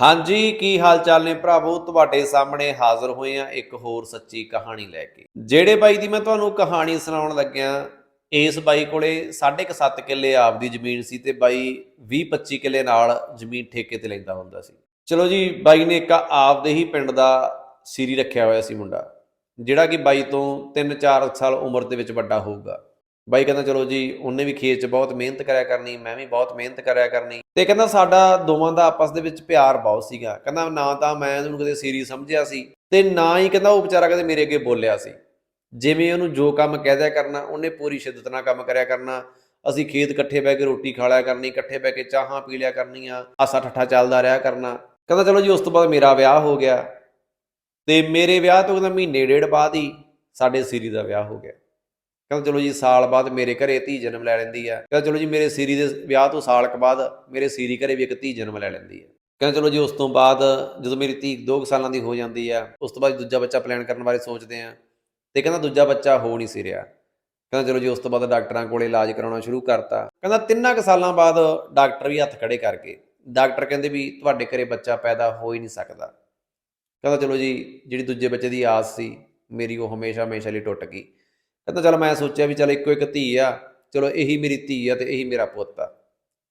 ਹਾਂਜੀ, ਕੀ ਹਾਲ ਚਾਲ ਨੇ ਭਰਾਵੋ? ਤੁਹਾਡੇ ਸਾਹਮਣੇ ਹਾਜ਼ਰ ਹੋਏ ਆ ਇੱਕ ਹੋਰ ਸੱਚੀ ਕਹਾਣੀ ਲੈ ਕੇ। ਜਿਹੜੇ ਬਾਈ ਦੀ ਮੈਂ ਤੁਹਾਨੂੰ ਕਹਾਣੀ ਸੁਣਾਉਣ ਲੱਗਿਆ, ਇਸ ਬਾਈ ਕੋਲੇ 7.5 ਕਿੱਲੇ ਆਪਦੀ ਜ਼ਮੀਨ ਸੀ ਤੇ ਬਾਈ 20-25 ਕਿੱਲੇ ਨਾਲ ਜ਼ਮੀਨ ਠੇਕੇ ਤੇ ਲੈਂਦਾ ਹੁੰਦਾ ਸੀ। ਚਲੋ ਜੀ, ਬਾਈ ਨੇ ਇੱਕ ਆਪਦੇ ਹੀ ਪਿੰਡ ਦਾ ਸੀਰੀ ਰੱਖਿਆ ਹੋਇਆ ਸੀ ਮੁੰਡਾ, ਜਿਹੜਾ ਕਿ ਬਾਈ ਤੋਂ 3-4 ਸਾਲ ਉਮਰ ਦੇ ਵਿੱਚ ਵੱਡਾ ਹੋਊਗਾ। ਬਾਈ ਕਹਿੰਦਾ, ਚਲੋ ਜੀ, ਉਹਨੇ ਵੀ ਖੇਤ 'ਚ ਬਹੁਤ ਮਿਹਨਤ ਕਰਿਆ ਕਰਨੀ, ਮੈਂ ਵੀ ਬਹੁਤ ਮਿਹਨਤ ਕਰਿਆ ਕਰਨੀ। ਤੇ ਕਹਿੰਦਾ, ਸਾਡਾ ਦੋਵਾਂ ਦਾ ਆਪਸ ਦੇ ਵਿੱਚ ਪਿਆਰ ਬਹੁਤ ਸੀਗਾ। ਕਹਿੰਦਾ, ਨਾ ਤਾਂ ਮੈਂ ਉਹਨੂੰ ਕਦੇ ਸੀਰੀ ਸਮਝਿਆ ਸੀ ਤੇ ਨਾ ਹੀ ਕਹਿੰਦਾ, ਉਹ ਵਿਚਾਰਾ ਕਦੇ ਮੇਰੇ ਅੱਗੇ ਬੋਲਿਆ ਸੀ। ਜਿਵੇਂ ਉਹਨੂੰ ਜੋ ਕੰਮ ਕਹਿ ਦਿਆ ਕਰਨਾ, ਉਹਨੇ ਪੂਰੀ ਸ਼ਿੱਦਤ ਨਾਲ ਕੰਮ ਕਰਿਆ ਕਰਨਾ। ਅਸੀਂ ਖੇਤ ਇਕੱਠੇ ਬਹਿ ਕੇ ਰੋਟੀ ਖਾ ਲਿਆ ਕਰਨੀ, ਇਕੱਠੇ ਬਹਿ ਕੇ ਚਾਹਾਂ ਪੀ ਲਿਆ ਕਰਨੀਆਂ ਆਸਾ ਠੱਠਾ ਚੱਲਦਾ ਰਿਹਾ ਕਰਨਾ। ਕਹਿੰਦਾ, ਚਲੋ ਜੀ, ਉਸ ਤੋਂ ਬਾਅਦ ਮੇਰਾ ਵਿਆਹ ਹੋ ਗਿਆ ਤੇ ਮੇਰੇ ਵਿਆਹ ਤੋਂ ਕਹਿੰਦਾ ਮਹੀਨੇ ਡੇਢ ਬਾਅਦ ਹੀ ਸਾਡੇ ਸੀਰੀ ਦਾ ਵਿਆਹ ਹੋ ਗਿਆ। ਕਹਿੰਦਾ ਚਲੋ ਜੀ ਸਾਲ ਬਾਅਦ ਮੇਰੇ ਘਰੇ ਧੀ ਜਨਮ ਲੈ ਲੈਂਦੀ ਆ। ਕਹਿੰਦਾ ਚਲੋ ਜੀ ਮੇਰੇ ਸੀਰੀ ਦੇ ਵਿਆਹ ਤੋਂ ਸਾਲ ਕੁ ਬਾਅਦ ਮੇਰੇ ਸੀਰੀ ਘਰੇ ਵੀ ਇੱਕ ਧੀ ਜਨਮ ਲੈ ਲੈਂਦੀ ਆ। ਕਹਿੰਦਾ ਚਲੋ ਜੀ ਉਸ ਤੋਂ ਬਾਅਦ ਜਦੋਂ ਮੇਰੀ ਧੀ 2 ਸਾਲਾਂ ਦੀ ਹੋ ਜਾਂਦੀ ਆ, ਉਸ ਤੋਂ ਬਾਅਦ ਦੂਜਾ ਬੱਚਾ ਪਲਾਨ ਕਰਨ ਬਾਰੇ ਸੋਚਦੇ ਆ ਤੇ ਕਹਿੰਦਾ ਦੂਜਾ ਬੱਚਾ ਹੋ ਨਹੀਂ ਸੀ ਰਿਹਾ। ਕਹਿੰਦਾ ਚਲੋ ਜੀ ਉਸ ਤੋਂ ਬਾਅਦ ਡਾਕਟਰਾਂ ਕੋਲੇ ਇਲਾਜ ਕਰਾਉਣਾ ਸ਼ੁਰੂ ਕਰਤਾ। ਕਹਿੰਦਾ ਤਿੰਨਾਂ ਕੁ ਸਾਲਾਂ ਬਾਅਦ ਡਾਕਟਰ ਵੀ ਹੱਥ ਖੜੇ ਕਰਕੇ, ਡਾਕਟਰ ਕਹਿੰਦੇ ਵੀ ਤੁਹਾਡੇ ਘਰੇ ਬੱਚਾ ਪੈਦਾ ਹੋ ਹੀ ਨਹੀਂ ਸਕਦਾ। ਕਹਿੰਦਾ ਚਲੋ ਜੀ ਜਿਹੜੀ ਦੂਜੇ ਬੱਚੇ ਦੀ ਆਸ ਸੀ, ਮੇਰੀ ਉਹ ਹਮੇਸ਼ਾ ਹਮੇਸ਼ਾ ਲਈ ਟੁੱਟ ਗਈ। ਕਹਿੰਦਾ ਚਲ ਮੈਂ ਸੋਚਿਆ ਵੀ ਚਲ ਇੱਕੋ ਇੱਕ ਧੀ ਆ, ਚਲੋ ਇਹੀ ਮੇਰੀ ਧੀ ਆ ਤੇ ਇਹੀ ਮੇਰਾ ਪੁੱਤ ਆ।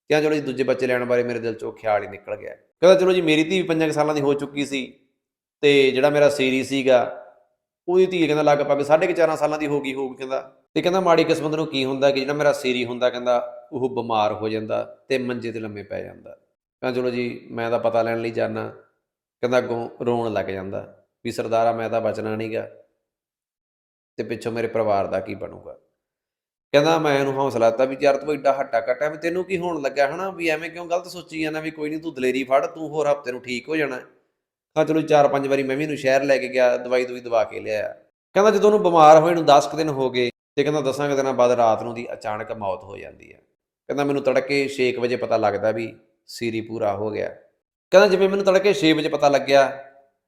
ਕਿਹਾ ਚਲੋ ਜੀ ਦੂਜੇ ਬੱਚੇ ਲੈਣ ਬਾਰੇ ਮੇਰੇ ਦਿਲ ਚੋਂ ਖਿਆਲ ਹੀ ਨਿਕਲ ਗਿਆ। ਕਹਿੰਦਾ ਚਲੋ ਜੀ ਮੇਰੀ ਧੀ ਵੀ ਪੰਜਾਂ ਕੁ ਸਾਲਾਂ ਦੀ ਹੋ ਚੁੱਕੀ ਸੀ ਤੇ ਜਿਹੜਾ ਮੇਰਾ ਸੀਰੀ ਸੀਗਾ, ਉਹਦੀ ਧੀ ਕਹਿੰਦਾ ਲਗਭਗ ਸਾਢੇ ਕੁ ਚਾਰਾਂ ਸਾਲਾਂ ਦੀ ਹੋ ਗਈ ਹੋਊਗੀ ਕਹਿੰਦਾ। ਤੇ ਕਹਿੰਦਾ ਮਾੜੀ ਕਿਸਮਤ ਨੂੰ ਕੀ ਹੁੰਦਾ ਕਿ ਜਿਹੜਾ ਮੇਰਾ ਸੀਰੀ ਹੁੰਦਾ ਕਹਿੰਦਾ, ਉਹ ਬਿਮਾਰ ਹੋ ਜਾਂਦਾ ਤੇ ਮੰਜੇ ਤੇ ਲੰਮੇ ਪੈ ਜਾਂਦਾ। ਕਹਿੰਦਾ ਚਲੋ ਜੀ ਮੈਂ ਤਾਂ ਪਤਾ ਲੈਣ ਲਈ ਜਾਣਾ ਕਹਿੰਦਾ ਅੱਗੋਂ ਰੋਣ ਲੱਗ ਜਾਂਦਾ ਵੀ ਸਰਦਾਰਾ ਮੈਂ ਤਾਂ ਬਚਣਾ ਨਹੀਂਗਾ ਤੇ ਪਿੱਛੋਂ ਮੇਰੇ ਪਰਿਵਾਰ ਦਾ ਕੀ ਬਣੂਗਾ? ਕਹਿੰਦਾ ਮੈਂ ਇਹਨੂੰ ਹੌਸਲਾ ਦਿੱਤਾ ਵੀ ਯਾਰ ਤੂੰ ਐਡਾ ਹੱਟਾ ਕੱਟਿਆ ਵੀ ਤੈਨੂੰ ਕੀ ਹੋਣ ਲੱਗਾ ਹਨਾ ਵੀ ਐਵੇਂ ਕਿਉਂ ਗਲਤ ਸੋਚੀ ਜਾਂਦਾ ਵੀ ਕੋਈ ਨਹੀਂ ਤੂੰ ਦਲੇਰੀ ਫੜ, ਤੂੰ ਹੋਰ ਹਫ਼ਤੇ ਨੂੰ ਠੀਕ ਹੋ ਜਾਣਾ। ਹਾਂ ਚਲੋ ਚਾਰ ਪੰਜ ਵਾਰੀ ਮੈਂ ਵੀ ਇਹਨੂੰ ਸ਼ਹਿਰ ਲੈ ਕੇ ਗਿਆ, ਦਵਾਈ ਦਵਾਈ ਦਵਾ ਕੇ ਲਿਆਇਆ। ਕਹਿੰਦਾ ਜਦੋਂ ਉਹਨੂੰ ਬਿਮਾਰ ਹੋਏ ਨੂੰ 10 ਕੁ ਦਿਨ ਹੋ ਗਏ ਤੇ ਕਹਿੰਦਾ ਦਸਾਂ ਕੁ ਦਿਨਾਂ ਬਾਅਦ ਰਾਤ ਨੂੰ ਦੀ ਅਚਾਨਕ ਮੌਤ ਹੋ ਜਾਂਦੀ ਹੈ ਕਹਿੰਦਾ ਮੈਨੂੰ ਤੜਕੇ 6 ਵਜੇ ਪਤਾ ਲੱਗਦਾ ਵੀ ਸੀਰੀ ਪੂਰਾ ਹੋ ਗਿਆ। ਕਹਿੰਦਾ ਜਿਵੇਂ ਮੈਨੂੰ ਤੜਕੇ 6 ਵਜੇ ਪਤਾ ਲੱਗਿਆ,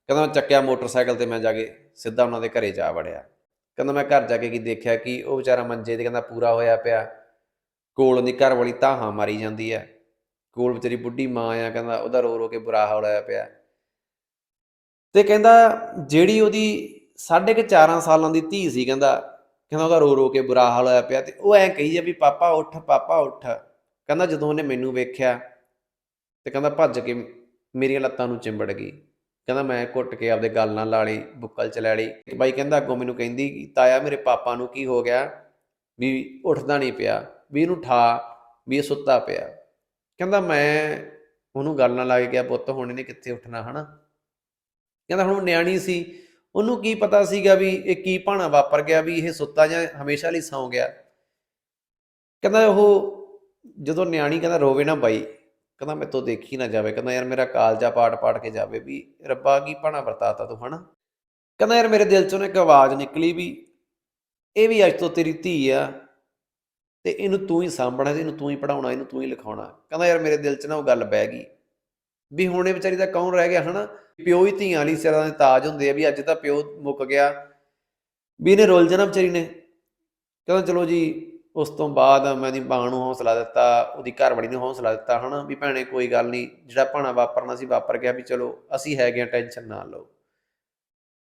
ਕਹਿੰਦਾ ਮੈਂ ਚੱਕਿਆ ਮੋਟਰਸਾਈਕਲ ਤੇ ਮੈਂ ਜਾ ਕੇ ਸਿੱਧਾ ਉਹਨਾਂ ਦੇ ਘਰੇ ਜਾ ਵੜਿਆ। ਕਹਿੰਦਾ ਮੈਂ ਘਰ ਜਾ ਕੇ ਕੀ ਦੇਖਿਆ ਕਿ ਉਹ ਵਿਚਾਰਾ ਮੰਜੇ ਤੇ ਕਹਿੰਦਾ ਪੂਰਾ ਹੋਇਆ ਪਿਆ। ਕੋਲ ਉਹਦੀ ਘਰ ਵਾਲੀ ਧਾਹਾਂ ਮਾਰੀ ਜਾਂਦੀ ਹੈ। ਕੋਲ ਵਿਚਾਰੀ ਬੁੱਢੀ ਮਾਂ ਆ, ਕਹਿੰਦਾ ਉਹਦਾ ਰੋ ਰੋ ਕੇ ਬੁਰਾ ਹਾਲ ਹੋਇਆ ਪਿਆ। ਤੇ ਕਹਿੰਦਾ ਜਿਹੜੀ ਉਹਦੀ ਸਾਢੇ ਕੁ 4 ਸਾਲਾਂ ਦੀ ਧੀ ਸੀ, ਕਹਿੰਦਾ ਕਹਿੰਦਾ ਉਹਦਾ ਰੋ ਰੋ ਕੇ ਬੁਰਾ ਹਾਲ ਹੋਇਆ ਪਿਆ ਤੇ ਉਹ ਐ ਕਹੀ ਆ ਵੀ ਪਾਪਾ ਉੱਠ ਪਾਪਾ ਉੱਠ। ਕਹਿੰਦਾ ਜਦੋਂ ਉਹਨੇ ਮੈਨੂੰ ਵੇਖਿਆ ਤੇ ਕਹਿੰਦਾ ਭੱਜ ਕੇ ਮੇਰੀਆਂ ਲੱਤਾਂ ਨੂੰ ਚਿੰਬੜ ਗਈ। ਕਹਿੰਦਾ ਮੈਂ ਘੁੱਟ ਕੇ ਆਪਦੇ ਗੱਲ ਨਾਲ ਲਾ ਲਈ ਬੁੱਕਲ ਚ ਲੈ ਲਈ। ਤੇ ਬਾਈ ਕਹਿੰਦਾ ਅੱਗੋਂ ਮੈਨੂੰ ਕਹਿੰਦੀ ਕਿ ਤਾਇਆ ਮੇਰੇ ਪਾਪਾ ਨੂੰ ਕੀ ਹੋ ਗਿਆ? ਵੀ ਉੱਠਦਾ ਨਹੀਂ ਪਿਆ, ਵੀ ਇਹਨੂੰ ਠਾ, ਵੀ ਇਹ ਸੁੱਤਾ ਪਿਆ। ਕਹਿੰਦਾ ਮੈਂ ਉਹਨੂੰ ਗੱਲ ਨਾਲ ਲੱਗ ਗਿਆ, ਪੁੱਤ ਹੁਣ ਇਹਨੇ ਕਿੱਥੇ ਉੱਠਣਾ, ਹਨਾ? ਕਹਿੰਦਾ ਹੁਣ ਉਹ ਨਿਆਣੀ ਸੀ, ਉਹਨੂੰ ਕੀ ਪਤਾ ਸੀਗਾ ਵੀ ਇਹ ਕੀ ਭਾਣਾ ਵਾਪਰ ਗਿਆ, ਵੀ ਇਹ ਸੁੱਤਾ ਜਾਂ ਹਮੇਸ਼ਾ ਲਈ ਸੌਂ ਗਿਆ। ਕਹਿੰਦਾ ਉਹ ਜਦੋਂ ਨਿਆਣੀ ਕਹਿੰਦਾ ਰੋਵੇ ਨਾ ਬਾਈ ਕਹਿੰਦਾ ਮੇਰੇ ਤੋਂ ਦੇਖੀ ਨਾ ਜਾਵੇ, ਕਹਿੰਦਾ ਯਾਰ ਮੇਰਾ ਕਾਲਜਾ ਪਾਟ ਪਾਟ ਕੇ ਜਾਵੇ ਵੀ, ਰੱਬਾ ਕੀ ਭਾਣਾ ਵਰਤਾਤਾ ਤੂੰ, ਹਨਾ? ਕਹਿੰਦਾ ਯਾਰ ਮੇਰੇ ਦਿਲ ਚੋਂ ਨਾ ਇੱਕ ਆਵਾਜ਼ ਨਿਕਲੀ ਵੀ, ਇਹ ਵੀ ਅੱਜ ਤੋਂ ਤੇਰੀ ਧੀ ਆ, ਤੇ ਇਹਨੂੰ ਤੂੰ ਹੀ ਸਾਂਭਣਾ, ਤੇ ਇਹਨੂੰ ਤੂੰ ਹੀ ਪੜਾਉਣਾ ਇਹਨੂੰ ਤੂੰ ਹੀ ਲਿਖਾਉਣਾ। ਕਹਿੰਦਾ ਯਾਰ ਮੇਰੇ ਦਿਲ 'ਚ ਨਾ ਉਹ ਗੱਲ ਬਹਿ ਗਈ, ਵੀ ਹੁਣ ਇਹ ਵਿਚਾਰੀ ਦਾ ਕੌਣ ਰਹਿ ਗਿਆ, ਹਨਾ? ਪਿਓ ਹੀ ਧੀਆਂ ਲਈ ਸਿਰਾਂ ਦੇ ਤਾਜ ਹੁੰਦੇ ਆ, ਵੀ ਅੱਜ ਤਾਂ ਪਿਓ ਮੁੱਕ ਗਿਆ, ਵੀ ਇਹਨੇ ਰੁੱਲ ਜਾਣਾ ਵਿਚਾਰੀ ਨੇ। ਕਹਿੰਦਾ ਚਲੋ ਜੀ ਉਸ ਤੋਂ ਬਾਅਦ ਮੈਂ ਦੀ ਮਾਂ ਨੂੰ ਹੌਸਲਾ ਦਿੱਤਾ ਉਹਦੀ ਘਰਵਾਲੀ ਨੂੰ ਹੌਸਲਾ ਦਿੱਤਾ ਹਨਾ ਵੀ ਭੈਣੇ ਕੋਈ ਗੱਲ ਨਹੀਂ ਜਿਹੜਾ ਭਾਣਾ ਵਾਪਰਨਾ ਸੀ ਵਾਪਰ ਗਿਆ ਵੀ ਚਲੋ ਅਸੀਂ ਹੈਗੇ ਆ ਟੈਨਸ਼ਨ ਨਾ ਲਓ।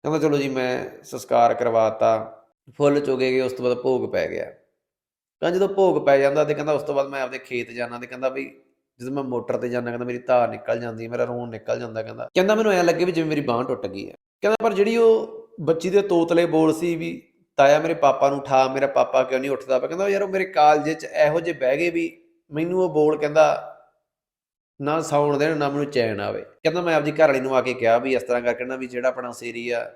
ਕਹਿੰਦਾ ਚਲੋ ਜੀ ਮੈਂ ਸੰਸਕਾਰ ਕਰਵਾਤਾ ਫੁੱਲ ਚੁਗੇ ਗਏ ਉਸ ਤੋਂ ਬਾਅਦ ਭੋਗ ਪੈ ਗਿਆ। ਕਹਿੰਦਾ ਜਦੋਂ ਭੋਗ ਪੈ ਜਾਂਦਾ ਤੇ ਕਹਿੰਦਾ ਉਸ ਤੋਂ ਬਾਅਦ ਮੈਂ ਆਪਦੇ ਖੇਤ ਜਾਣਾ ਤੇ ਕਹਿੰਦਾ ਵੀ ਜਦੋਂ ਮੈਂ ਮੋਟਰ ਤੇ ਜਾਂਦਾ ਕਹਿੰਦਾ ਮੇਰੀ ਧਾਰ ਨਿਕਲ ਜਾਂਦੀ ਹੈ, ਮੇਰਾ ਰੋਣ ਨਿਕਲ ਜਾਂਦਾ ਕਹਿੰਦਾ। ਕਹਿੰਦਾ ਮੈਨੂੰ ਐ ਲੱਗੇ ਵੀ ਜਿਵੇਂ ਮੇਰੀ ਬਾਂਹ ਟੁੱਟ ਗਈ ਹੈ। ਕਹਿੰਦਾ ਪਰ ਜਿਹੜੀ ਉਹ ਬੱਚੀ ਦੇ ਤੋਤਲੇ ਬੋਲ ਸੀ ਵੀ ਤਾਇਆ ਮੇਰੇ ਪਾਪਾ ਨੂੰ ਉਠਾ, ਮੇਰਾ ਪਾਪਾ ਕਿਉਂ ਨਹੀਂ ਉੱਠਦਾ? ਪਿਆ ਕਹਿੰਦਾ ਯਾਰ, ਉਹ ਮੇਰੇ ਕਾਲਜੇ 'ਚ ਇਹੋ ਜਿਹੇ ਬਹਿ ਗਏ ਵੀ ਮੈਨੂੰ ਉਹ ਬੋਲ ਕਹਿੰਦਾ, ਨਾ ਸੌਣ ਦੇਣ, ਨਾ ਮੈਨੂੰ ਚੈਨ ਆਵੇ। ਕਹਿੰਦਾ, ਮੈਂ ਆਪਦੀ ਘਰ ਵਾਲੀ ਨੂੰ ਆ ਕੇ ਕਿਹਾ ਵੀ ਇਸ ਤਰ੍ਹਾਂ ਕਰਕੇ ਨਾ ਵੀ ਜਿਹੜਾ ਆਪਣਾ ਸੇਰੀ ਆ,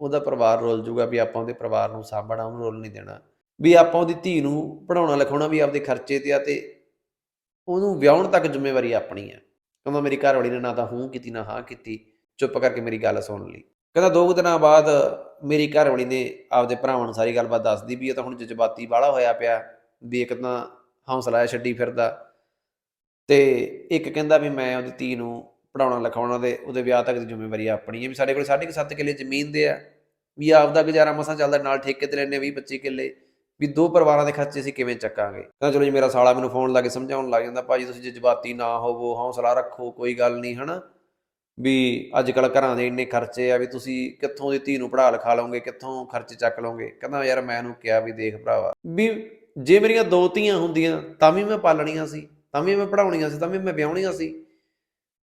ਉਹਦਾ ਪਰਿਵਾਰ ਰੋਲ ਜੂਗਾ ਵੀ ਆਪਾਂ ਉਹਦੇ ਪਰਿਵਾਰ ਨੂੰ ਸਾਂਭਣਾ, ਉਹਨੂੰ ਰੋਲ ਨਹੀਂ ਦੇਣਾ। ਵੀ ਆਪਾਂ ਉਹਦੀ ਧੀ ਨੂੰ ਪੜਾਉਣਾ ਲਿਖਾਉਣਾ ਵੀ ਆਪਦੇ ਖਰਚੇ ਤੇ ਆ ਤੇ ਉਹਨੂੰ ਵਿਆਹਣ ਤੱਕ ਜ਼ਿੰਮੇਵਾਰੀ ਆਪਣੀ ਆ। ਕਹਿੰਦਾ, ਮੇਰੀ ਘਰ ਵਾਲੀ ਨੇ ਨਾ ਤਾਂ ਹੂੰ ਕੀਤੀ, ਨਾ ਹਾਂ ਕੀਤੀ। ਚੁੱਪ ਕਰਕੇ ਮੇਰੀ ਗੱਲ ਸੁਣ ਲਈ। ਕਹਿੰਦਾ ਦੋ ਕੁ ਦਿਨਾਂ ਬਾਅਦ ਮੇਰੀ ਘਰਵਾਲੀ ਨੇ ਆਪਦੇ ਭਰਾਵਾਂ ਨੂੰ ਸਾਰੀ ਗੱਲਬਾਤ ਦੱਸਦੀ ਵੀ ਇਹ ਤਾਂ ਹੁਣ ਜਜ਼ਬਾਤੀ ਬਾਹਲਾ ਹੋਇਆ ਪਿਆ, ਵੀ ਇੱਕ ਤਾਂ ਹੌਸਲਾ ਛੱਡੀ ਫਿਰਦਾ। ਤੇ ਇੱਕ ਕਹਿੰਦਾ ਵੀ ਮੈਂ ਉਹਦੀ ਧੀ ਨੂੰ ਪੜਾਉਣਾ ਲਿਖਾਉਣਾ ਤੇ ਉਹਦੇ ਵਿਆਹ ਤੱਕ ਦੀ ਜ਼ਿੰਮੇਵਾਰੀ ਆਪਣੀ ਹੈ ਵੀ ਸਾਡੇ ਕੋਲ ਸਾਢੇ ਕੁ ਸੱਤ ਕਿੱਲੇ ਜ਼ਮੀਨ ਦੇ ਆ, ਵੀ ਆਪਦਾ ਗੁਜ਼ਾਰਾ ਮਸਾਂ ਚੱਲਦਾ ਨਾਲ ਠੇਕੇ ਤੇ ਲੈਣੇ 20 25 ਕਿੱਲੇ, ਵੀ ਦੋ ਪਰਿਵਾਰਾਂ ਦੇ ਖਰਚੇ ਅਸੀਂ ਕਿਵੇਂ ਚੱਕਾਂਗੇ? ਕਹਿੰਦਾ ਚਲੋ ਜੀ, ਮੇਰਾ ਸਾਲਾ ਮੈਨੂੰ ਫੋਨ ਲਾ ਕੇ ਸਮਝਾਉਣ ਲੱਗ ਜਾਂਦਾ, ਭਾਜੀ ਤੁਸੀਂ ਜਜ਼ਬਾਤੀ ਨਾ ਹੋਵੋ, ਹੌਸਲਾ ਰੱਖੋ, ਕੋਈ ਗੱਲ ਨਹੀਂ, ਹਨਾ? ਵੀ ਅੱਜ ਕੱਲ ਘਰਾਂ ਦੇ ਇੰਨੇ ਖਰਚੇ ਆ ਵੀ ਤੁਸੀਂ ਕਿੱਥੋਂ ਦੀ ਧੀ ਨੂੰ ਪੜ੍ਹਾ ਲਿਖਾ ਲਓਗੇ ਕਿੱਥੋਂ ਖਰਚੇ ਚੱਕ ਲਓਗੇ? ਕਹਿੰਦਾ ਯਾਰ ਮੈਂ ਇਹਨੂੰ ਕਿਹਾ ਵੀ ਦੇਖ ਭਰਾਵਾ ਵੀ ਜੇ ਮੇਰੀਆਂ ਦੋ ਧੀਆਂ ਹੁੰਦੀਆਂ ਤਾਂ ਵੀ ਮੈਂ ਪਾਲਣੀਆਂ ਸੀ ਤਾਂ ਵੀ ਮੈਂ ਪੜਾਉਣੀਆਂ ਸੀ ਤਾਂ ਵੀ ਮੈਂ ਵਿਆਹਣੀਆਂ ਸੀ।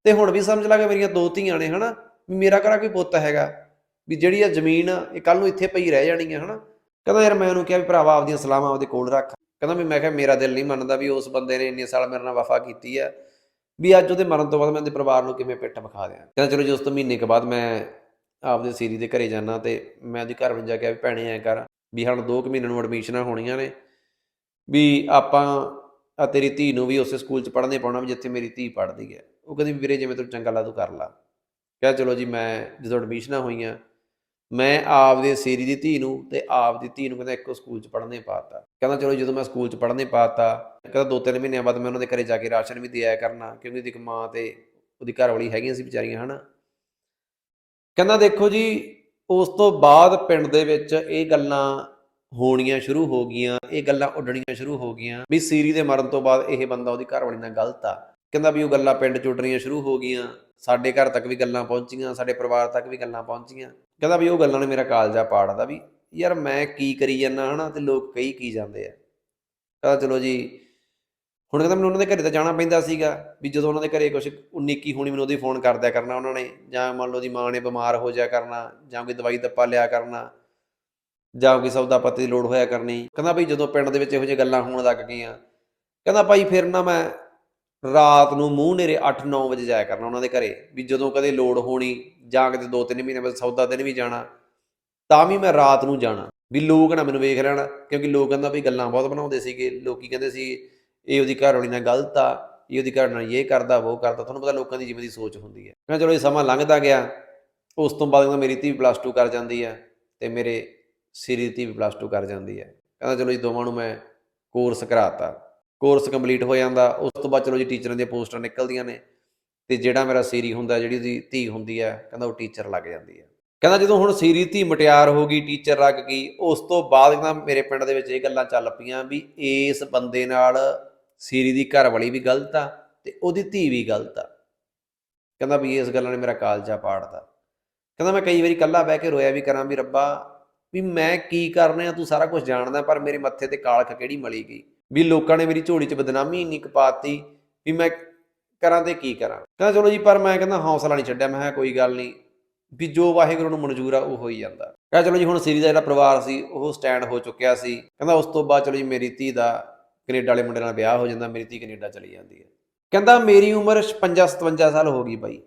ਤੇ ਹੁਣ ਵੀ ਸਮਝ ਲੱਗਾ ਮੇਰੀਆਂ ਦੋ ਧੀਆਂ ਨੇ ਹਨਾ? ਵੀ ਮੇਰਾ ਕਿਹੜਾ ਕੋਈ ਪੁੱਤ ਹੈਗਾ ਵੀ ਜਿਹੜੀ ਆ ਜ਼ਮੀਨ ਆ, ਇਹ ਕੱਲ ਨੂੰ ਇੱਥੇ ਪਈ ਰਹਿ ਜਾਣੀ ਆ ਹਨਾ? ਕਹਿੰਦਾ ਯਾਰ ਮੈਂ ਉਹਨੂੰ ਕਿਹਾ ਵੀ ਭਰਾਵਾ ਆਪਦੀਆਂ ਸਲਾਮਾਂ ਆਪਦੇ ਕੋਲ ਰੱਖ। ਕਹਿੰਦਾ ਵੀ ਮੈਂ ਕਿਹਾ ਮੇਰਾ ਦਿਲ ਨਹੀਂ ਮੰਨਦਾ ਵੀ ਉਸ ਬੰਦੇ ਨੇ ਇੰਨੇ ਸਾਲ ਮੇਰੇ ਨਾਲ ਵਫਾ ਕੀਤੀ ਆ। ਵੀ ਅੱਜ ਉਹਦੇ ਮਰਨ ਤੋਂ ਬਾਅਦ ਮੈਂ ਉਹਦੇ ਪਰਿਵਾਰ ਨੂੰ ਕਿਵੇਂ ਪਿੱਠ ਵਿਖਾ ਦਿਆਂ। ਕਹਿੰਦਾ, ਚਲੋ ਜੀ, ਉਸ ਤੋਂ ਮਹੀਨੇ ਕੁ ਬਾਅਦ ਮੈਂ ਆਪਦੇ ਸੀਰੀ ਦੇ ਘਰੇ ਜਾਣਾ ਤੇ ਮੈਂ ਉਹਦੀ ਘਰ ਵਿੱਚ ਜਾ ਕੇ ਕਿਹਾ ਵੀ, ਭੈਣੇ, ਐ ਕਰ, ਵੀ ਹੁਣ 2 ਕੁ ਮਹੀਨੇ ਨੂੰ ਐਡਮਿਸ਼ਨਾਂ ਹੋਣੀਆਂ ਨੇ, ਵੀ ਆਪਾਂ, ਆ ਤੇਰੀ ਧੀ ਨੂੰ ਵੀ ਉਸੇ ਸਕੂਲ 'ਚ ਪੜ੍ਹਨੇ ਪਾਉਣਾ ਵੀ ਜਿੱਥੇ ਮੇਰੀ ਧੀ ਪੜ੍ਹਦੀ ਹੈ। ਉਹ ਕਹਿੰਦੀ ਵੀਰੇ, ਜਿਵੇਂ ਤੈਨੂੰ ਚੰਗਾ ਲੱਗਦਾ ਤੂੰ ਕਰ ਲਾ। ਕਿਹਾ, ਚਲੋ ਜੀ, ਮੈਂ ਜਦੋਂ ਐਡਮਿਸ਼ਨਾਂ ਹੋਈਆਂ ਮੈਂ ਆਪ ਦੇ ਸੀਰੀ ਦੀ ਧੀ ਨੂੰ ਤੇ ਆਪਦੀ ਧੀ ਨੂੰ ਕਹਿੰਦਾ ਇੱਕੋ ਸਕੂਲ 'ਚ ਪੜ੍ਹਨੇ ਪਾਤਾ ਕਹਿੰਦਾ ਚਲੋ ਜਦੋਂ ਮੈਂ ਸਕੂਲ 'ਚ ਪੜ੍ਹਨੇ ਪਾਤਾ ਕਹਿੰਦਾ ਦੋ ਤਿੰਨ ਮਹੀਨਿਆਂ ਬਾਅਦ ਮੈਂ ਉਹਨਾਂ ਦੇ ਘਰੇ ਜਾ ਕੇ ਰਾਸ਼ਨ ਵੀ ਦਿਆ ਕਰਨਾ, ਕਿਉਂਕਿ ਉਹਦੀ ਇੱਕ ਮਾਂ ਤੇ ਉਹਦੀ ਘਰ ਵਾਲੀ ਹੈਗੀਆਂ ਸੀ ਵਿਚਾਰੀਆਂ, ਹਨਾ। ਕਹਿੰਦਾ ਦੇਖੋ ਜੀ, ਉਸ ਤੋਂ ਬਾਅਦ ਪਿੰਡ ਦੇ ਵਿੱਚ ਇਹ ਗੱਲਾਂ ਹੋਣੀਆਂ ਸ਼ੁਰੂ ਹੋ ਗਈਆਂ, ਇਹ ਗੱਲਾਂ ਉੱਡਣੀਆਂ ਸ਼ੁਰੂ ਹੋ ਗਈਆਂ ਵੀ ਸੀਰੀ ਦੇ ਮਰਨ ਤੋਂ ਬਾਅਦ ਇਹ ਬੰਦਾ ਉਹਦੀ ਘਰ ਵਾਲੀ ਨਾਲ ਗਲਤ ਆ। ਕਹਿੰਦਾ ਵੀ ਉਹ ਗੱਲਾਂ ਪਿੰਡ ਚ ਉੱਡਣੀਆਂ ਸ਼ੁਰੂ ਹੋ ਗਈਆਂ, ਸਾਡੇ ਘਰ ਤੱਕ ਵੀ ਗੱਲਾਂ ਪਹੁੰਚੀਆਂ, ਸਾਡੇ ਪਰਿਵਾਰ ਤੱਕ ਵੀ ਗੱਲਾਂ ਪਹੁੰਚੀਆਂ। ਕਹਿੰਦਾ ਵੀ ਉਹ ਗੱਲਾਂ ਨੇ ਮੇਰਾ ਕਾਲਜਾ ਪਾੜਦਾ ਵੀ ਯਾਰ ਮੈਂ ਕੀ ਕਰੀ ਜਾਂਦਾ ਹਨਾ ਤੇ ਲੋਕ ਕਈ ਕੀ ਜਾਂਦੇ ਆ। ਕਹਿੰਦਾ ਚਲੋ ਜੀ, ਹੁਣ ਕਹਿੰਦਾ ਮੈਨੂੰ ਉਹਨਾਂ ਦੇ ਘਰੇ ਤਾਂ ਜਾਣਾ ਪੈਂਦਾ ਸੀਗਾ ਵੀ ਜਦੋਂ ਉਹਨਾਂ ਦੇ ਘਰੇ ਕੁਝ ਉਨੀਕੀ ਹੋਣੀ ਮੈਨੂੰ ਉਹਦੀ ਫੋਨ ਕਰਦਿਆ ਕਰਨਾ ਉਹਨਾਂ ਨੇ ਜਾਂ ਮੰਨ ਲਓ ਦੀ ਮਾਂ ਨੇ ਬਿਮਾਰ ਹੋ ਜਾਇਆ ਕਰਨਾ ਜਾਂ ਕੋਈ ਦਵਾਈ ਦੱਪਾ ਲਿਆ ਕਰਨਾ ਜਾਂ ਕੋਈ ਸੌਦਾ ਪੱਤੇ ਦੀ ਲੋੜ ਹੋਇਆ ਕਰਨੀ। ਕਹਿੰਦਾ ਭਾਈ ਜਦੋਂ ਪਿੰਡ ਦੇ ਵਿੱਚ ਇਹੋ ਜਿਹੀਆਂ ਗੱਲਾਂ ਹੋਣ ਲੱਗ ਗਈਆਂ, ਕਹਿੰਦਾ ਭਾਈ ਫਿਰ ਨਾ ਮੈਂ ਰਾਤ ਨੂੰ ਮੂੰਹ ਨੇਰੇ 8-9 ਵਜੇ ਜਾਇਆ ਕਰਨਾ ਉਹਨਾਂ ਦੇ ਘਰੇ, ਵੀ ਜਦੋਂ ਕਦੇ ਲੋੜ ਹੋਣੀ ਜਾਂ ਕਿਤੇ 2-3 ਮਹੀਨੇ ਬਾਅਦ ਸੌਦਾ ਦਿਨ ਵੀ ਜਾਣਾ, ਤਾਂ ਵੀ ਮੈਂ ਰਾਤ ਨੂੰ ਜਾਣਾ। ਵੀ ਲੋਕ ਨਾ ਮੈਨੂੰ ਵੇਖ ਲੈਣ, ਕਿਉਂਕਿ ਲੋਕ ਕਹਿੰਦਾ ਵੀ ਗੱਲਾਂ ਬਹੁਤ ਬਣਾਉਂਦੇ ਸੀਗੇ। ਲੋਕੀ ਕਹਿੰਦੇ ਸੀ, ਇਹ ਉਹਦੀ ਘਰ ਵਾਲੀ ਨਾਲ ਗਲਤ ਆ, ਇਹ ਉਹਦੀ ਘਰ ਨਾਲ ਇਹ ਕਰਦਾ, ਉਹ ਕਰਦਾ, ਤੁਹਾਨੂੰ ਪਤਾ ਲੋਕਾਂ ਦੀ ਜਿਵੇਂ ਦੀ ਸੋਚ ਹੁੰਦੀ ਹੈ। ਕਹਿੰਦਾ ਚਲੋ ਇਹ ਸਮਾਂ ਲੰਘਦਾ ਗਿਆ, ਉਸ ਤੋਂ ਬਾਅਦ ਕਹਿੰਦਾ ਮੇਰੀ ਧੀ ਪਲੱਸ 2 ਕਰ ਜਾਂਦੀ ਹੈ ਤੇ ਮੇਰੇ ਸਿਰੀ ਦੀ ਧੀ ਵੀ ਪਲੱਸ 2 ਕਰ ਜਾਂਦੀ ਹੈ। ਕਹਿੰਦਾ ਚਲੋ ਜੀ ਦੋਵਾਂ ਨੂੰ ਮੈਂ ਕੋਰਸ ਕਰਾਤਾ। ਕੋਰਸ ਕੰਪਲੀਟ ਹੋ ਜਾਂਦਾ, ਉਸ ਤੋਂ ਬਾਅਦ ਚਲੋ ਜੀ ਟੀਚਰਾਂ ਦੀਆਂ ਪੋਸਟਾਂ ਨਿਕਲਦੀਆਂ ਨੇ, ਤੇ ਜਿਹੜਾ ਮੇਰਾ ਸੀਰੀ ਹੁੰਦਾ, ਜਿਹੜੀ ਉਹਦੀ ਧੀ ਹੁੰਦੀ ਹੈ, ਕਹਿੰਦਾ ਉਹ ਟੀਚਰ ਲੱਗ ਜਾਂਦੀ ਹੈ। ਕਹਿੰਦਾ ਜਦੋਂ ਹੁਣ ਸੀਰੀ ਧੀ ਮਟਿਆਰ ਹੋ ਗਈ ਟੀਚਰ ਲੱਗ ਗਈ, ਉਸ ਤੋਂ ਬਾਅਦ ਕਹਿੰਦਾ ਮੇਰੇ ਪਿੰਡ ਦੇ ਵਿੱਚ ਇਹ ਗੱਲਾਂ ਚੱਲ ਪਈਆਂ ਵੀ ਇਸ ਬੰਦੇ ਨਾਲ ਸੀਰੀ ਦੀ ਘਰ ਵਾਲੀ ਵੀ ਗਲਤ ਆ ਤੇ ਉਹਦੀ ਧੀ ਵੀ ਗਲਤ ਆ। ਕਹਿੰਦਾ ਵੀ ਇਸ ਗੱਲਾਂ ਨੇ ਮੇਰਾ ਕਾਲਜਾ ਪਾੜਦਾ ਕਹਿੰਦਾ ਮੈਂ ਕਈ ਵਾਰੀ ਇਕੱਲਾ ਬਹਿ ਕੇ ਰੋਇਆ ਵੀ ਕਰਾਂ ਵੀ ਰੱਬਾ, ਵੀ ਮੈਂ ਕੀ ਕਰ ਰਿਹਾ ਤੂੰ ਸਾਰਾ ਕੁਝ ਜਾਣਦਾ, ਪਰ ਮੇਰੇ ਮੱਥੇ ਤੇ ਕਾਲਖ ਕਿਹੜੀ ਮਲੀ ਗਈ? ਵੀ ਲੋਕਾਂ ਨੇ ਮੇਰੀ ਝੋਲੀ 'ਚ ਬਦਨਾਮੀ ਇੰਨੀ ਕਪਾਤੀ ਵੀ ਮੈਂ ਕਰਾਂ ਤੇ ਕੀ ਕਰਾਂ। ਕਹਿੰਦਾ ਚਲੋ ਜੀ, ਪਰ ਮੈਂ ਕਹਿੰਦਾ ਹੌਸਲਾ ਨਹੀਂ ਛੱਡਿਆ। ਮੈਂ ਕਿਹਾ ਕੋਈ ਗੱਲ ਨਹੀਂ। ਵੀ ਜੋ ਵਾਹਿਗੁਰੂ ਨੂੰ ਮਨਜ਼ੂਰ ਆ, ਉਹ ਹੋ ਹੀ ਜਾਂਦਾ। ਕਹਿੰਦਾ ਚਲੋ ਜੀ, ਹੁਣ ਸੀਰੀ ਦਾ ਜਿਹੜਾ ਪਰਿਵਾਰ ਸੀ, ਉਹ ਸਟੈਂਡ ਹੋ ਚੁੱਕਿਆ ਸੀ। ਕਹਿੰਦਾ ਉਸ ਤੋਂ ਬਾਅਦ ਚਲੋ ਜੀ, ਮੇਰੀ ਧੀ ਦਾ ਕੈਨੇਡਾ ਵਾਲੇ ਮੁੰਡੇ ਨਾਲ ਵਿਆਹ ਹੋ ਜਾਂਦਾ। ਮੇਰੀ ਧੀ ਕੈਨੇਡਾ ਚਲੀ ਜਾਂਦੀ ਹੈ। ਕਹਿੰਦਾ ਮੇਰੀ ਉਮਰ 56 57 ਸਾਲ ਹੋ ਗਈ ਬਾਈ।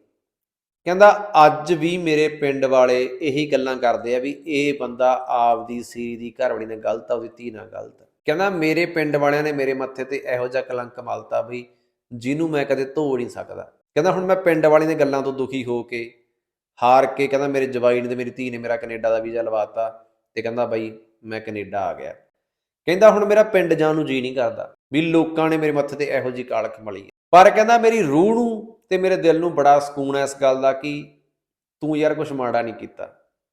ਕਹਿੰਦਾ ਅੱਜ ਵੀ ਮੇਰੇ ਪਿੰਡ ਵਾਲੇ ਇਹੀ ਗੱਲਾਂ ਕਰਦੇ ਆ ਵੀ ਇਹ ਬੰਦਾ ਆਪਦੀ ਸੀਰੀ ਦੀ ਘਰਵਾਲੀ ਨਾਲ ਗਲਤ ਆ, ਉਹਦੀ ਧੀ ਨਾਲ ਗਲਤ ਕਹਿੰਦਾ ਮੇਰੇ ਪਿੰਡ ਵਾਲਿਆਂ ਨੇ ਮੇਰੇ ਮੱਥੇ ਤੇ ਇਹੋ ਜਿਹਾ ਕਲੰਕ ਮਲਤਾ ਵੀ ਜਿਹਨੂੰ ਮੈਂ ਕਦੇ ਧੋ ਨਹੀਂ ਸਕਦਾ। ਕਹਿੰਦਾ ਹੁਣ ਮੈਂ ਪਿੰਡ ਵਾਲਿਆਂ ਦੀਆਂ ਗੱਲਾਂ ਤੋਂ ਦੁਖੀ ਹੋ ਕੇ ਹਾਰ ਕੇ ਕਹਿੰਦਾ ਮੇਰੇ ਜਵਾਈ ਨੇ ਤੇ ਮੇਰੀ ਧੀ ਨੇ ਮੇਰਾ ਕੈਨੇਡਾ ਦਾ ਵੀਜ਼ਾ ਲਵਾਤਾ ਤੇ ਕਹਿੰਦਾ ਬਾਈ ਮੈਂ ਕੈਨੇਡਾ ਆ ਗਿਆ। ਕਹਿੰਦਾ ਹੁਣ ਮੇਰਾ ਪਿੰਡ ਜਾਣ ਨੂੰ ਜੀ ਨਹੀਂ ਕਰਦਾ ਵੀ ਲੋਕਾਂ ਨੇ ਮੇਰੇ ਮੱਥੇ ਤੇ ਇਹੋ ਜਿਹੀ ਕਾਲਖ ਮਲੀ ਪਰ ਕਹਿੰਦਾ ਮੇਰੀ ਰੂਹ ਨੂੰ ਤੇ ਮੇਰੇ ਦਿਲ ਨੂੰ ਬੜਾ ਸਕੂਨ ਹੈ ਇਸ ਗੱਲ ਦਾ ਕਿ ਤੂੰ ਯਾਰ ਕੁਝ ਮਾੜਾ ਨਹੀਂ ਕੀਤਾ।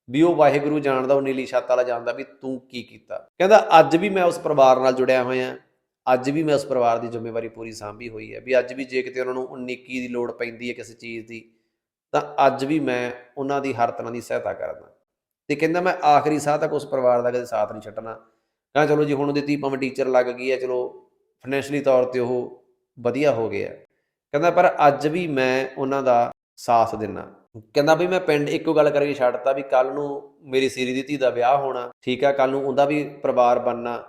ਵੀ ਉਹ ਵਾਹਿਗੁਰੂ ਜਾਣਦਾ, ਉਹ ਨੀਲੀ ਛੱਤ ਵਾਲਾ ਜਾਣਦਾ ਵੀ ਤੂੰ ਕੀ ਕੀਤਾ। ਕਹਿੰਦਾ, ਅੱਜ ਵੀ ਮੈਂ ਉਸ ਪਰਿਵਾਰ ਨਾਲ ਜੁੜਿਆ ਹੋਇਆ ਅੱਜ ਵੀ ਮੈਂ ਉਸ ਪਰਿਵਾਰ ਦੀ ਜ਼ਿੰਮੇਵਾਰੀ ਪੂਰੀ ਸਾਂਭੀ ਹੋਈ ਹੈ ਵੀ ਅੱਜ ਵੀ ਜੇ ਕਿਤੇ ਉਹਨਾਂ ਨੂੰ 19 ਦੀ ਲੋੜ ਪੈਂਦੀ ਹੈ ਕਿਸੇ ਚੀਜ਼ ਦੀ, ਤਾਂ ਅੱਜ ਵੀ ਮੈਂ ਉਹਨਾਂ ਦੀ ਹਰ ਤਰ੍ਹਾਂ ਦੀ ਸਹਾਇਤਾ ਕਰਦਾ। ਤੇ ਕਹਿੰਦਾ, ਮੈਂ ਆਖਰੀ ਸਾਹ ਤੱਕ ਉਸ ਪਰਿਵਾਰ ਦਾ ਕਦੇ ਸਾਥ ਨਹੀਂ ਛੱਡਣਾ। ਕਹਿੰਦਾ, ਚਲੋ ਜੀ, ਹੁਣ ਉਹਦੀ ਧੀ ਭਾਵੇਂ ਟੀਚਰ ਲੱਗ ਗਈ ਹੈ, ਚਲੋ ਫਾਈਨੈਂਸ਼ਲੀ ਤੌਰ ਤੇ ਉਹ ਵਧੀਆ ਹੋ ਗਿਆ। ਕਹਿੰਦਾ, ਪਰ ਅੱਜ ਵੀ ਮੈਂ ਉਹਨਾਂ ਦਾ ਸਾਥ ਦਿੰਨਾ ਕਹਿੰਦਾ ਵੀ ਮੈਂ ਪਿੰਡ ਇੱਕੋ ਗੱਲ ਕਰਕੇ ਛੱਡਤਾ ਵੀ ਕੱਲ ਨੂੰ ਮੇਰੀ ਸੀਰੀ ਦੀ ਧੀ ਦਾ ਵਿਆਹ ਹੋਣਾ, ਠੀਕ ਆ ਕੱਲ ਨੂੰ ਉਹਦਾ ਵੀ ਪਰਿਵਾਰ ਬਣਨਾ,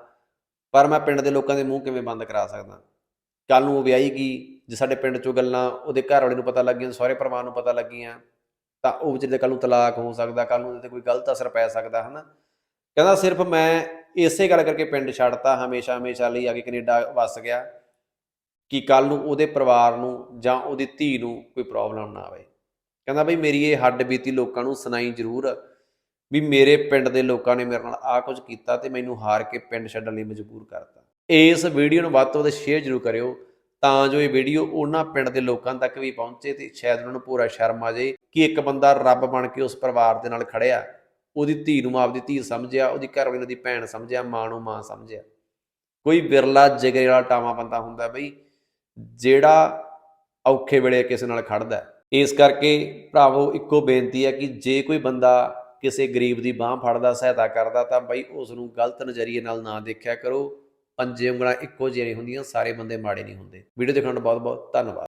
ਪਰ ਮੈਂ ਪਿੰਡ ਦੇ ਲੋਕਾਂ ਦੇ ਮੂੰਹ ਕਿਵੇਂ ਬੰਦ ਕਰਾ ਸਕਦਾ? ਕੱਲ ਨੂੰ ਉਹ ਵਿਆਹੀ ਗਈ ਜੇ ਸਾਡੇ ਪਿੰਡ ਚੋਂ ਗੱਲਾਂ ਉਹਦੇ ਘਰ ਵਾਲੇ ਨੂੰ ਪਤਾ ਲੱਗੀਆਂ, ਸਹੁਰੇ ਪਰਿਵਾਰ ਨੂੰ ਪਤਾ ਲੱਗੀਆਂ, ਤਾਂ ਉਹ ਵਿਚਾਰੇ ਕੱਲ ਨੂੰ ਤਲਾਕ ਹੋ ਸਕਦਾ ਕੱਲ ਨੂੰ ਉਹਦੇ ਤੇ ਕੋਈ ਗਲਤ ਅਸਰ ਪੈ ਸਕਦਾ, ਹਨਾ? ਕਹਿੰਦਾ ਸਿਰਫ ਮੈਂ ਇਸੇ ਗੱਲ ਕਰਕੇ ਪਿੰਡ ਛੱਡਤਾ, ਹਮੇਸ਼ਾ ਹਮੇਸ਼ਾ ਲਈ ਆ ਕੇ ਕੈਨੇਡਾ ਵਸ ਗਿਆ, ਕਿ ਕੱਲ ਨੂੰ ਉਹਦੇ ਪਰਿਵਾਰ ਨੂੰ ਜਾਂ ਉਹਦੀ ਧੀ ਨੂੰ ਕੋਈ ਪ੍ਰੋਬਲਮ ਨਾ ਆਵੇ। ਕਹਿੰਦਾ ਬਈ ਮੇਰੀ ਇਹ ਹੱਡ ਬੀਤੀ ਲੋਕਾਂ ਨੂੰ ਸੁਣਾਈ ਜ਼ਰੂਰ ਵੀ ਮੇਰੇ ਪਿੰਡ ਦੇ ਲੋਕਾਂ ਨੇ ਮੇਰੇ ਨਾਲ ਆਹ ਕੁਝ ਕੀਤਾ ਤੇ ਮੈਨੂੰ ਹਾਰ ਕੇ ਪਿੰਡ ਛੱਡਣ ਲਈ ਮਜਬੂਰ ਕਰਤਾ। ਇਸ ਵੀਡੀਓ ਨੂੰ ਵੱਧ ਤੋਂ ਵੱਧ ਸ਼ੇਅਰ ਜ਼ਰੂਰ ਕਰਿਓ ਤਾਂ ਜੋ ਇਹ ਵੀਡੀਓ ਉਹਨਾਂ ਪਿੰਡ ਦੇ ਲੋਕਾਂ ਤੱਕ ਵੀ ਪਹੁੰਚੇ ਤੇ ਸ਼ਾਇਦ ਉਹਨਾਂ ਨੂੰ ਪੂਰਾ ਸ਼ਰਮ ਆ ਜਾਏ ਕਿ ਇੱਕ ਬੰਦਾ ਰੱਬ ਬਣ ਕੇ ਉਸ ਪਰਿਵਾਰ ਦੇ ਨਾਲ ਖੜਿਆ, ਉਹਦੀ ਧੀ ਨੂੰ ਆਪਦੀ ਧੀ ਸਮਝਿਆ, ਉਹਦੀ ਘਰਵਾਲੀ ਨੂੰ ਉਹਦੀ ਭੈਣ ਸਮਝਿਆ, ਮਾਂ ਨੂੰ ਮਾਂ ਸਮਝਿਆ। ਕੋਈ ਵਿਰਲਾ ਜਿਗਰੇ ਵਾਲਾ ਟਾਵਾ ਬੰਦਾ ਹੁੰਦਾ ਬਈ ਜਿਹੜਾ ਔਖੇ ਵੇਲੇ ਕਿਸੇ ਨਾਲ ਖੜਦਾ। ਇਸ ਕਰਕੇ ਭਰਾਵੋ, ਇੱਕੋ ਬੇਨਤੀ ਹੈ ਕਿ ਜੇ ਕੋਈ ਬੰਦਾ ਕਿਸੇ ਗਰੀਬ ਦੀ ਬਾਹ ਫੜਦਾ, ਸਹਾਇਤਾ ਕਰਦਾ, ਤਾਂ ਬਈ ਉਸ ਨੂੰ ਗਲਤ ਨਜ਼ਰੀਏ ਨਾਲ ਨਾ ਦੇਖਿਆ ਕਰੋ। ਪੰਜੇ ਉਂਗਲਾਂ ਇੱਕੋ ਜਿਹੀਆਂ ਹੁੰਦੀਆਂ, ਸਾਰੇ ਬੰਦੇ ਮਾੜੇ ਨਹੀਂ ਹੁੰਦੇ। ਵੀਡੀਓ ਦੇਖਣ ਦਾ ਬਹੁਤ ਬਹੁਤ ਧੰਨਵਾਦ।